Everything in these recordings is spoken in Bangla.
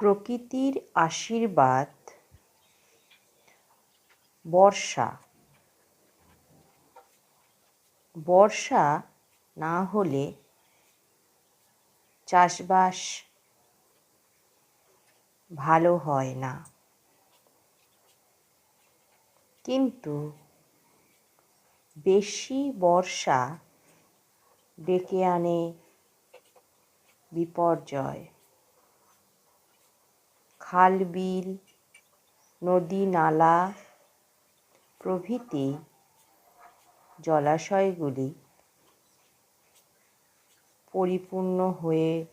প্রকৃতির আশীর্বাদ। বর্ষা। বর্ষা না হলে চাষবাস ভালো হয় না। কিন্তু বেশি বর্ষা ডেকে আনে বিপর্যয়। খাল বিল নদী নালা প্রভৃতি জলাশয়গুলি পরিপূর্ণ হয়ে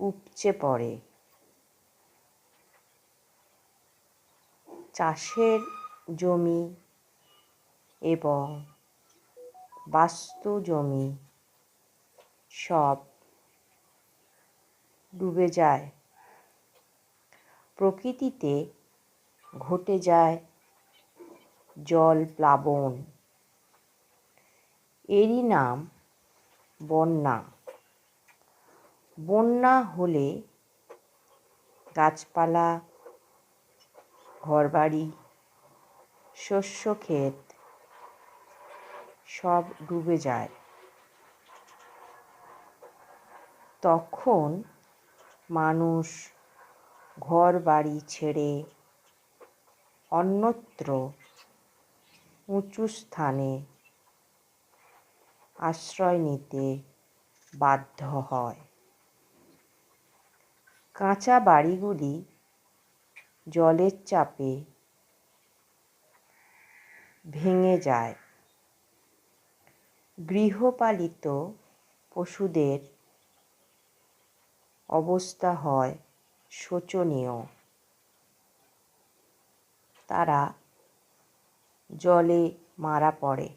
উপচে পড়ে। চাষের জমি এবং বাস্তু জমি সব ডুবে যায়। প্রকৃতিতে ঘটে যায় জল প্লাবন। এরই নাম বন্যা। বন্যা হলে গাছপালা, ঘরবাড়ি শস্য ক্ষেত সব ডুবে যায়। তখন মানুষ ঘর বাড়ি ছেড়ে অন্যত্র উঁচু স্থানে আশ্রয় নিতে বাধ্য হয়। কাঁচা বাড়িগুলি জলের চাপে ভেঙে যায়। গৃহপালিত পশুদের অবস্থা হয় শোচনীয়। তারা জলে মারা পড়ে।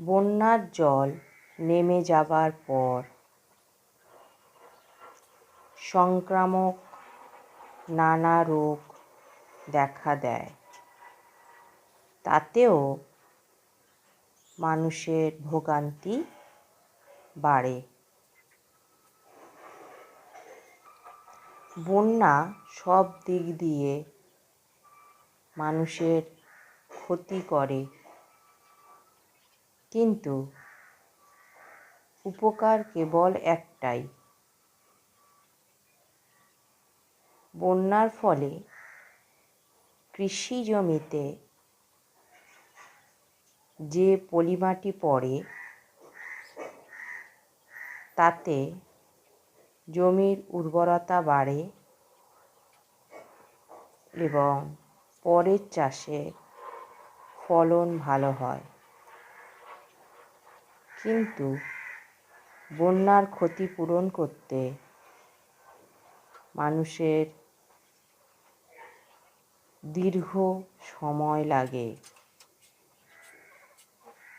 বন্যার জল নেমে যাবার পর সংক্রামক নানা রোগ দেখা দেয়। তাতেও মানুষের ভোগান্তি বাড়ে। বন্যা সব দিক দিয়ে মানুষের ক্ষতি করে। কিন্তু উপকার কেবল একটাই। বন্যার ফলে কৃষি জমিতে যে পলিমাটি পড়ে, তাতে জমির উর্বরতা বাড়ে এবং পরের চাষে ফলন ভালো হয়। কিন্তু বন্যার ক্ষতিপূরণ করতে মানুষের দীর্ঘ সময় লাগে।